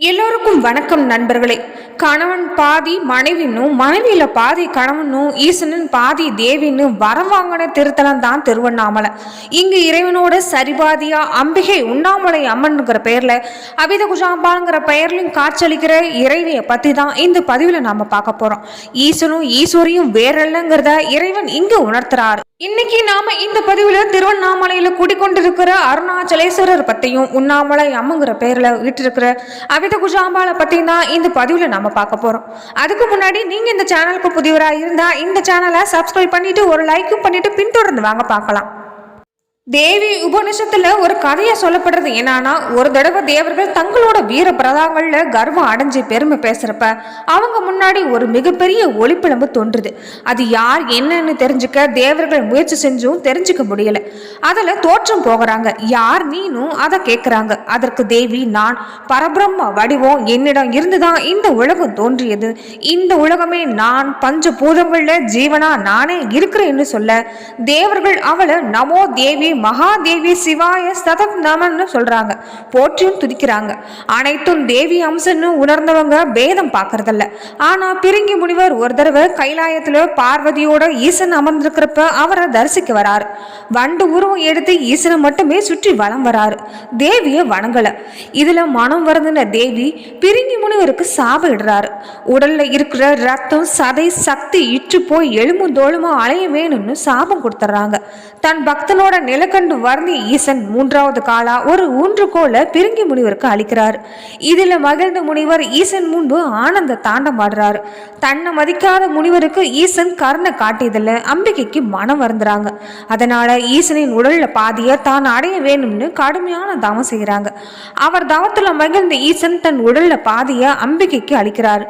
எல்லோருக்கும் வணக்கம் நண்பர்களே. கணவன் பாதி மனைவினும் மனைவியில பாதி கணவனும் ஈசனன் பாதி தேவின்னு வரம் வாங்கின திருத்தலம் தான் திருவண்ணாமலை. இங்கு இறைவனோட சரிபாதியா அம்பிகை உண்ணாமலை அம்மன்ங்கிற பெயர்ல அபித குஜாம்பாங்கிற பெயர்லையும் காட்சளிக்கிற இறைவியை பத்தி தான் இந்த பதிவுல நாம பார்க்க போறோம். ஈசனும் ஈஸ்வரியும் வேறல்லங்கிறத இறைவன் இங்கு உணர்த்துறாரு. இன்னைக்கு நாம இந்த பதிவுல திருவண்ணாமலையில குடிக்கொண்டிருக்கிற அருணாச்சலேஸ்வரர் பத்தியும் உண்ணாமலை அம்முங்கிற பேர்ல இருக்கிற அவித குஜாம்பாலை பத்தியும் தான் இந்த பதிவுல நாம பார்க்க போறோம். அதுக்கு முன்னாடி நீங்க இந்த சேனலுக்கு புதியவராக இருந்தா இந்த சேனலை சப்ஸ்கிரைப் பண்ணிட்டு ஒரு லைக்கும் பண்ணிட்டு பின்தொடர்ந்து வாங்க பார்க்கலாம். தேவி உபநிஷத்துல ஒரு கதையை சொல்லப்படுறது என்னன்னா ஒரு தடவை தேவர்கள் தங்களோட வீர பிரதாங்கள்ல கர்வம் அடைஞ்சு பெருமை பேசுறப்ப அவங்க முன்னாடி ஒரு மிகப்பெரிய ஒளிப்பிழம்பு தோன்றுது. அது யார் என்னன்னு தெரிஞ்சுக்க தேவர்கள் முயற்சி செஞ்சும் தெரிஞ்சுக்க முடியல. அதுல தோற்றம் போகிறாங்க. யார் நீனும் அதை கேட்குறாங்க அதற்கு தேவி நான் பரபிரம்ம வடிவம் என்னிடம் இருந்துதான் இந்த உலகம் தோன்றியது. இந்த உலகமே நான் பஞ்ச பூதங்கள்ல ஜீவனா நானே இருக்கிறேன்னு சொல்ல தேவர்கள் அவளை நமோ தேவி மகாதேவி சிவாய சதம் நமன்னு சொல்றாங்க. போற்றியும் துதிக்கிறாங்க. அனைத்தும் தேவி அம்சன்னு உணர்ந்தவங்க பேதம் பார்க்கறதில்ல. ஆனா பிரிங்கி முனிவர் ஒரு தடவை கைலாயத்துல பார்வதியோட ஈசன் அமர்ந்திருக்கிறப்ப அவரை தரிசிக்க வராரு. வண்டு உருவம் எடுத்து ஈசனை மட்டுமே சுற்றி வலம் வராரு. தேவியை வணங்கல. இதுல மனம் வருதுன தேவி பிரிங்கி முனிவருக்கு சாப இடுறாரு உடல்ல இருக்கிற ரத்தம் சதை சக்தி இற்று போய் எலும்பும் தோளுமா அலைய வேணும்னு சாபம் கொடுத்துட்றாங்க தன் பக்தனோட நிலை நிலக்கண்டு வர்ணி ஈசன் மூன்றாவது காலா ஒரு ஊன்றுகோலை பிரிங்கி முனிவருக்கு அளிக்கிறார். இதில் மகிழ்ந்த முனிவர் ஈசன் முன்பு ஆனந்த தாண்டம் தன்னை மதிக்காத முனிவருக்கு ஈசன் கருணை காட்டியதில் அம்பிகைக்கு மனம் வருந்துறாங்க. அதனால ஈசனின் உடல்ல பாதிய தான் அடைய வேணும்னு கடுமையான தவம் செய்கிறாங்க. அவர் தவத்தில் மகிழ்ந்த ஈசன் தன் உடல்ல பாதிய அம்பிகைக்கு அளிக்கிறார்.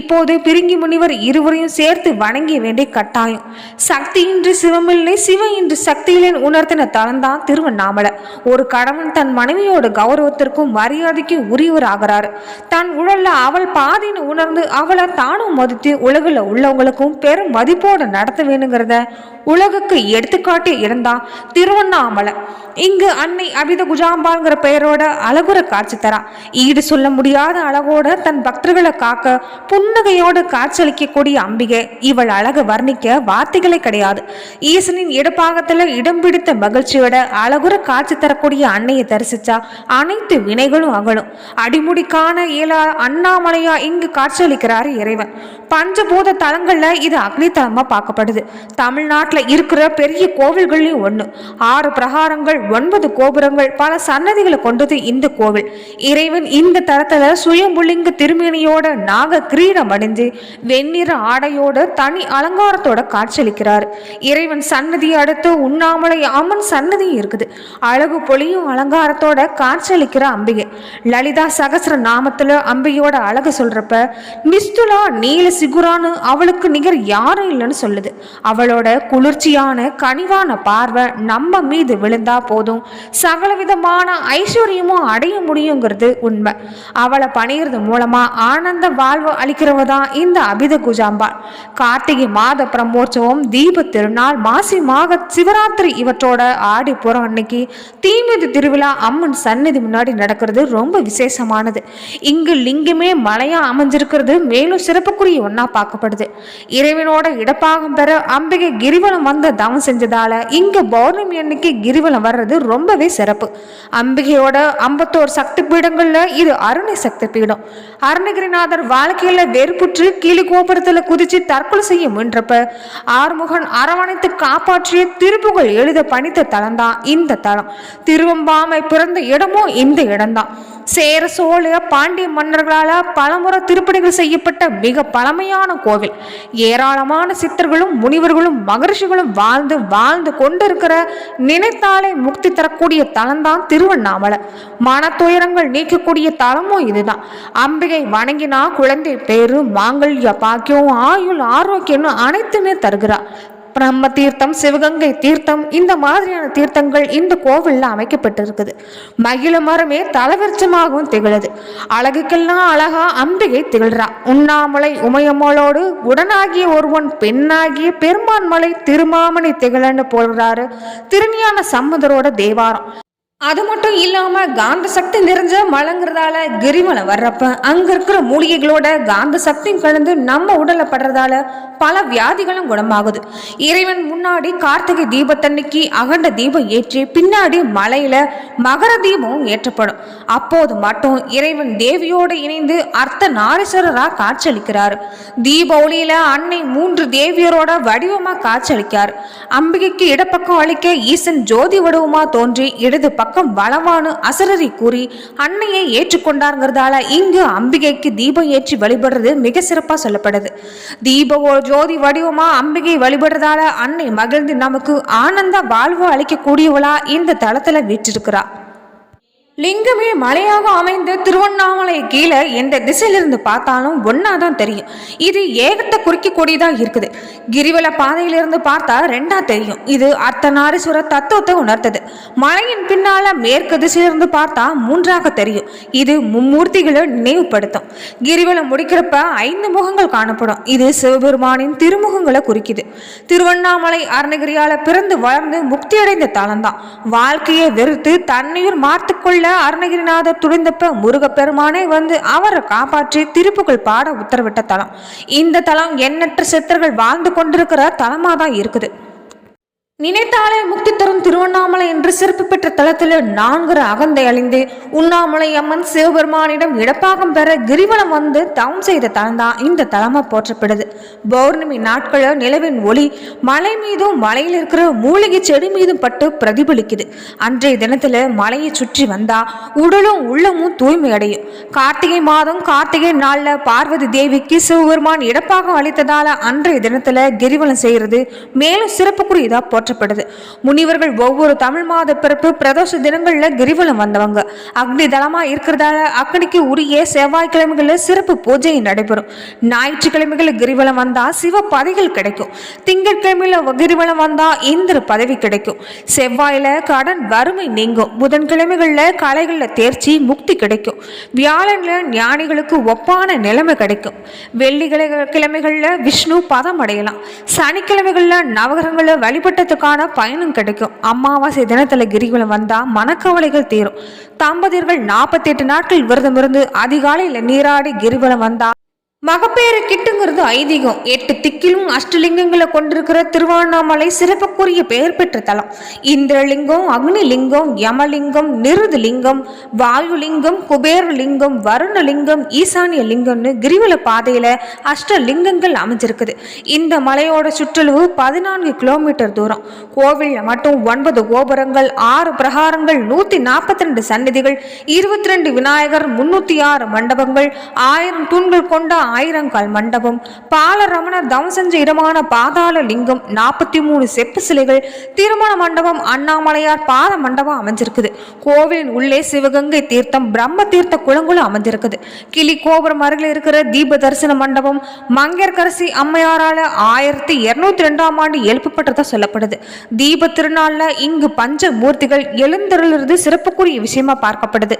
இப்போது பிரிங்கி முனிவர் இருவரையும் சேர்த்து வணங்கிய வேண்டிய கட்டாயம். சக்தி இன்று சிவமில்லை சிவ இன்று சக்தியிலேன் உணர்த்தின தலம்தான் திருவண்ணாமலை. ஒரு கணவன் தன் மனைவியோட கௌரவத்திற்கும் மரியாதைக்கும் உரியவர் தன் உடல்ல அவள் பாதின்னு உணர்ந்து அவளை தானும் மதித்து உலகில் உள்ளவங்களுக்கும் பெரும் மதிப்போடு நடத்த வேணுங்கிறத உலகுக்கு எடுத்துக்காட்டி இருந்தான் திருவண்ணாமலை. இங்கு அன்னை அபித குஜாம்பாங்கிற பெயரோட அழகுற காட்சி தரா. ஈடு சொல்ல முடியாத அழகோட தன் பக்தர்களை காக்க புன்னகையோடு காட்சியளிக்கக்கூடிய அம்பிகை. இவள் அழகு வர்ணிக்க வார்த்தைகளே கிடையாது. ஈசனின் இடப்பாகத்தில் இடம் பிடித்த மகிழ்ச்சியோட அழகுற காட்சி தரக்கூடிய அன்னையை தரிசிச்சா அனைத்து வினைகளும் அகலும். அடிமுடிக்கான இயலா அண்ணாமலையா இங்கு காட்சியளிக்கிறாரு இறைவன். பஞ்சபூத தலங்கள்ல இது அக்னித்தலமா பார்க்கப்படுது. தமிழ்நாட்டில் இருக்கிற பெரிய கோவில்கள்லையும் ஒன்று ஆறு பிரகாரங்கள் ஒன்பது கோபுரங்கள் பல சன்னதிகளை கொண்டது இந்த கோவில். இறைவன் இந்த தரத்துல சுயம்புலிங்க திருமேனியோட நாக கிரீடம் அடைஞ்சு வெண்ணிற ஆடையோட தனி அலங்காரத்தோட காட்சியளிக்கிறார். இறைவன் சன்னதி அடுத்து உண்ணாமலை அம்மன் சன்னதியும் இருக்குது. அழகு பொலியும் அலங்காரத்தோட காட்சியளிக்கிற அம்பிகை. லலிதா சகசர நாமத்துல அம்பிகையோட அழகு சொல்றப்ப நிஸ்துலா நீல சிகுரான்னு அவளுக்கு நிகர் யாரும் இல்லைன்னு சொல்லுது. அவளோட குளிர்ச்சியான கனிவான பார்வை நம்ம மீது விழுந்தா போதும். சகலவிதமான ஐஸ்வர்யமும் அடைய முடியுங்கிறது உண்மை. அவளை பணிகிறது மூலமா ஆனந்த வாழ்வு அளிக்கிறவ தான் இந்த அபித குஜாம்பாள் கார்த்திகை மாத பிரம்மோற்சவம் தீப திருநாள் மாசி மாக சிவராத்திரி இவற்றோட ஆடி போகிறோம் அன்னைக்கு. தீமிதி திருவிழா அம்மன் சந்நிதி முன்னாடி நடக்கிறது ரொம்ப விசேஷமானது. இங்கு லிங்கமே மலையா அமைஞ்சிருக்கிறது மேலும் சிறப்புக்குரிய ஒன்றா பார்க்கப்படுது. இறைவனோட இடப்பாகம் பெற அம்பிகை கிரிவலம் வந்த தவம் செஞ்சதால இங்க பௌர்ணமி அன்னைக்கு கிரிவலம் வர்றது ரொம்பவே சிறப்பு. அம்பிகையோட ஐம்பத்தோரு சக்தி பீடங்கள்ல இது அருணை சக்தி பீடம் அருணகிரிநாதர் வாழ்க்கையில வெறுப்புற்று கீழே கோபுரத்துல குதிச்சு தற்கொலை செய்ய முயன்றப்ப ஆறுமுகன் அரவணைத்து காப்பாற்றிய திருப்புகழ் எழுத பணித்த தலம்தான் இந்த தலம் திருவம்பாமை பிறந்த இடமும் இந்த இடம்தான். சேர சோழ பாண்டிய மன்னர்களால பலமுறை திருப்பணிகள் செய்யப்பட்ட மிக பழமையான கோவில். ஏராளமான சித்தர்களும் முனிவர்களும் மகர்ஷிகளும் வாழ்ந்து வாழ்ந்து கொண்டிருக்கிற நினைத்தாலே முக்தி தரக்கூடிய தலம்தான் திருவண்ணாமலை. மனத்துயரங்கள் நீக்கக்கூடிய தலமும் இதுதான். அம்பிகை வணங்கினா குழந்தை பேரு மாங்கல்ய பாக்கியம் ஆயுள் ஆரோக்கியம்னு அனைத்துமே தருகிறார் பிரம்ம தீர்த்தம் சிவகங்கை தீர்த்தம் இந்த மாதிரியான தீர்த்தங்கள் இந்த கோவிலில் அமைக்கப்பட்டிருக்குது. மகிழ மரமே தலவிருச்சமாகவும் திகழுது. அழகுக்கெல்லாம் அழகா அம்பிகை திகழ்றா. உண்ணாமலை உமையம்மளோடு உடனாகிய ஒருவன் பெண்ணாகிய பெருமான்மலை திருமாமணி திகழன்னு போடுறாரு. திருஞான சம்மதரோட தேவாரம். அது மட்டும் இல்லாம காந்த சக்தி நிறைஞ்ச மலங்கிறதால கிரிமலை வர்றப்ப அங்க இருக்கிற மூலிகைகளோட காந்த சக்தி கலந்து நம்ம உடல்ல படுறதால பல வியாதிகளும் குணமாகுது. இறைவன் முன்னாடி கார்த்திகை தீபத்தன்னைக்கு அகண்ட தீபம் ஏற்றி பின்னாடி மலையில மகர தீபம் ஏற்றப்படும். அப்போது மட்டும் இறைவன் தேவியோடு இணைந்து அர்த்த நாரீஸ்வரரா காட்சியளிக்கிறார். தீப ஒளியில அன்னை மூன்று தேவியரோட வடிவமா காட்சியளிக்கிறார் அம்பிகைக்கு இடப்பக்கம் அளிக்க ஈசன் ஜோதி வடிவமா தோன்றி இடது பக்கம் வளவானு அசரரி கூறி அன்னையை ஏற்றுக்கொண்டாருங்கிறதால இங்கு அம்பிகைக்கு தீபம் ஏற்றி வழிபடுறது மிக சிறப்பாக சொல்லப்படுது. தீப ஜோதி வடிவமா அம்பிகை வழிபடுறதால அன்னை மகிழ்ந்து நமக்கு ஆனந்த வாழ்வு அளிக்கக்கூடியவளா இந்த தளத்தில் வீற்றிருக்கிறா. லிங்கமே மலையாக அமைந்த திருவண்ணாமலை கீழே எந்த திசையிலிருந்து பார்த்தாலும் ஒன்றா தான் தெரியும். இது ஏகத்தை குறிக்கக்கூடியதாக இருக்குது. கிரிவல பாதையிலிருந்து பார்த்தா ரெண்டா தெரியும். இது அர்த்தநாரீஸ்வர தத்துவத்தை உணர்த்தது. மலையின் பின்னால மேற்கு திசையிலிருந்து பார்த்தா மூன்றாக தெரியும். இது மும்மூர்த்திகளை நினைவுபடுத்தும். கிரிவலம் முடிக்கிறப்ப ஐந்து முகங்கள் காணப்படும். இது சிவபெருமானின் திருமுகங்களை குறிக்குது. திருவண்ணாமலை அருணகிரியால் பிறந்து வளர்ந்து முக்தியடைந்த தளம்தான் வாழ்க்கையை வெறுத்து தண்ணீர் தன்னையும் மாத்துக்கொள்ள அருணகிரிநாதர் துணிந்தப்ப முருகப்பெருமானே வந்து அவரை காப்பாற்றி திருப்புகள் பாட உத்தரவிட்ட தலம். இந்த தலம் எண்ணற்ற சித்தர்கள் வாழ்ந்து கொண்டிருக்கிற தலமாதான் இருக்குது. நினைத்தாலே முக்தி தரும் திருவண்ணாமலை என்று சிறப்பு பெற்ற தலத்தில் நான்கு அகந்தை அழிந்து உண்ணாமலை அம்மன் சிவபெருமானிடம் இடப்பாகம் பெற கிரிவலம் வந்து தவம் செய்த தலம்தான் இந்த தலமா போற்றப்படுது. பௌர்ணமி நாட்களில் நிலவின் ஒளி மலை மீதும் மலையில் இருக்கிற மூலிகை செடி மீதும் பட்டு பிரதிபலிக்குது. அன்றைய தினத்துல மலையை சுற்றி வந்தா உடலும் உள்ளமும் தூய்மை அடையும். கார்த்திகை மாதம் கார்த்திகை நாளில் பார்வதி தேவிக்கு சிவபெருமான் இடப்பாகம் அளித்ததால அன்றைய தினத்துல கிரிவலம் செய்யறது மேலும் சிறப்புக்குரியதா போற்றப்படுது முனிவர்கள் ஒவ்வொரு தமிழ் மாத பிறப்பு பிரதோஷ தினங்களில் கிரிவலம் வந்தவங்க. அக்னி தலமா இருக்கிறதால அக்னிக்கு உரிய செவ்வாய்க்கிழமைகளில் சிறப்பு பூஜை நடைபெறும். ஞாயிற்றுக்கிழமைகளில் கிரிவலம் வந்தா சிவ பதவிகள் கிடைக்கும். திங்கட்கிழமையில கிரிவலம் வந்தா இந்திர பதவி கிடைக்கும். செவ்வாயில கடன் வறுமை நீங்கும். புதன்கிழமைகளில் கலைகளில் தேர்ச்சி முக்தி கிடைக்கும். வியாழன்ல ஞானிகளுக்கு ஒப்பான நிலைமை கிடைக்கும். வெள்ளிக்கிழமை கிழமைகளில் விஷ்ணு பதம் அடையலாம். சனிக்கிழமைகளில் நவகிரகங்களில் வழிபட்டது வழிபட்டதுக்கான பயனும் கிடைக்கும். அமாவாசை தினத்துல கிரிவலம் வந்தால் மனக்கவலைகள் தீரும். தம்பதியர்கள் நாற்பத்தி எட்டு நாட்கள் விரதம் இருந்து நீராடி கிரிவலம் வந்தால் மகப்பேறு கிட்டுங்கிறது ஐதீகம். எட்டு திக்கிலும் அஷ்டலிங்கங்களை கொண்டிருக்கிற திருவண்ணாமலை சிறப்புக்குரிய பெயர் பெற்ற தலம். இந்திரலிங்கம் அக்னிலிங்கம் யமலிங்கம் நிருதுலிங்கம் வாயுலிங்கம் குபேரலிங்கம் வருணலிங்கம் ஈசானிய லிங்கம்னு கிரிவல பாதையில அஷ்டலிங்கங்கள் அமைஞ்சிருக்குது. இந்த மலையோட சுற்றளவு பதினான்கு கிலோமீட்டர் தூரம். கோவிலில் மட்டும் ஒன்பது கோபுரங்கள் ஆறு பிரகாரங்கள் நூத்தி நாற்பத்தி ரெண்டு சன்னதிகள் இருபத்தி ரெண்டு விநாயகர் முன்னூத்தி ஆறு மண்டபங்கள் ஆயிரம் தூண்கள் கொண்ட ஆயிரங்கால் மண்டபம் பாலரமணர் தவம் செஞ்ச இடமான பாதாள லிங்கம் நாற்பத்தி மூணு செப்பு சிலைகள் திருமண மண்டபம் அண்ணாமலையார் பாத மண்டபம் அமைஞ்சிருக்குது. கோவிலின் உள்ளே சிவகங்கை தீர்த்தம் பிரம்ம தீர்த்த குளங்களும் அமைஞ்சிருக்குது. கிளி கோபுரம் அருகில் இருக்கிற தீப தரிசன மண்டபம் மங்கையர்கரசி அம்மையாரால ஆயிரத்தி இருநூத்தி ரெண்டாம் ஆண்டு எழுப்பப்பட்டதா சொல்லப்படுது. தீப திருநாளில் இங்கு பஞ்ச மூர்த்திகள் எழுந்தருளிருந்து சிறப்புக்குரிய விஷயமா பார்க்கப்படுது.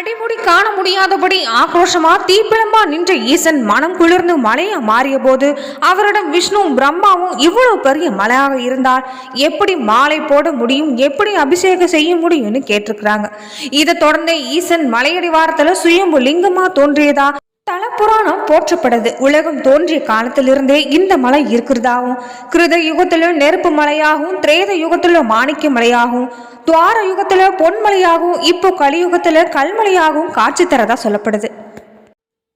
அடிமுடி காண முடியாதபடி ஆக்ரோஷமா தீப்பிழம்பா நின்ற ஈசன் மனம் குளிர்ந்து மலையா மாறிய போது அவரிடம் விஷ்ணுவும் பிரம்மாவும் இவ்வளவு பெரிய மலையாக இருந்தால் எப்படி மாலை போட முடியும் எப்படி அபிஷேகம் செய்ய முடியும்னு கேட்டிருக்கிறாங்க. இதை தொடர்ந்து ஈசன் மலையடிவாரத்துல சுயம்பு லிங்கமா தோன்றியதா தல புராணம் போற்றப்படுது. உலகம் தோன்றிய காலத்திலிருந்தே இந்த மலை இருக்கிறதாகவும் கிருத யுகத்துல நெருப்பு மலையாகவும் திரேத யுகத்துல மாணிக்க மலையாகவும் துவார யுகத்தில் பொன்மலையாகவும் இப்போ கலியுகத்தில் கல்மலையாகவும் காட்சி தரதா சொல்லப்படுது.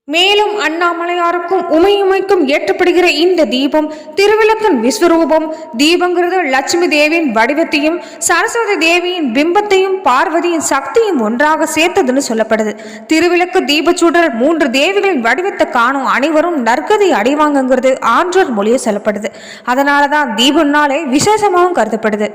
மேலும் அண்ணாமலையாருக்கும் உமையுமைக்கும் ஏற்றப்படுகிற இந்த தீபம் திருவிளக்கன் விஸ்வரூபம். தீபங்கிறது லட்சுமி தேவியின் வடிவத்தையும் சரஸ்வதி தேவியின் பிம்பத்தையும் பார்வதியின் சக்தியும் ஒன்றாக சேர்த்ததுன்னு சொல்லப்படுது. திருவிளக்கு தீபச்சூடர் மூன்று தேவிகளின் வடிவத்தை காணும் அனைவரும் நற்கதி அடைவாங்கங்கிறது ஆன்றோர் மொழியை சொல்லப்படுது. அதனால தான் தீபம்னாலே விசேஷமாகவும் கருதப்படுது.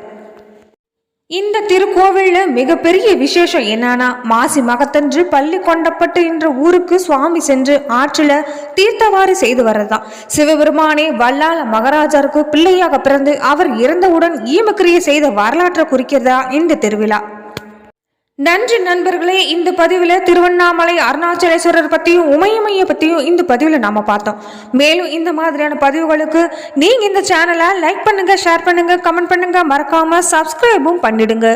இந்த திருக்கோவில்ல மிகப்பெரிய விசேஷம் என்னன்னா மாசி மகத்தன்று பள்ளி கொண்டப்பட்டு என்ற ஊருக்கு சுவாமி சென்று ஆற்றில தீர்த்தவாறு செய்து வர்றதுதான். சிவபெருமானே வல்லால மகாராஜருக்கு பிள்ளையாக பிறந்து அவர் இறந்தவுடன் ஈமக்கிரியை செய்த வரலாற்றை குறிக்கிறதா இந்த திருவிழா. நன்றி நண்பர்களே இந்த பதிவில் திருவண்ணாமலை அருணாச்சலேஸ்வரர் பற்றியும் உமையமையை பற்றியும் இந்த பதிவில் நாம் பார்த்தோம். மேலும் இந்த மாதிரியான பதிவுகளுக்கு நீங்கள் இந்த சேனலை லைக் பண்ணுங்கள் ஷேர் பண்ணுங்கள் கமெண்ட் பண்ணுங்கள் மறக்காமல் சப்ஸ்கிரைபும் பண்ணிடுங்க.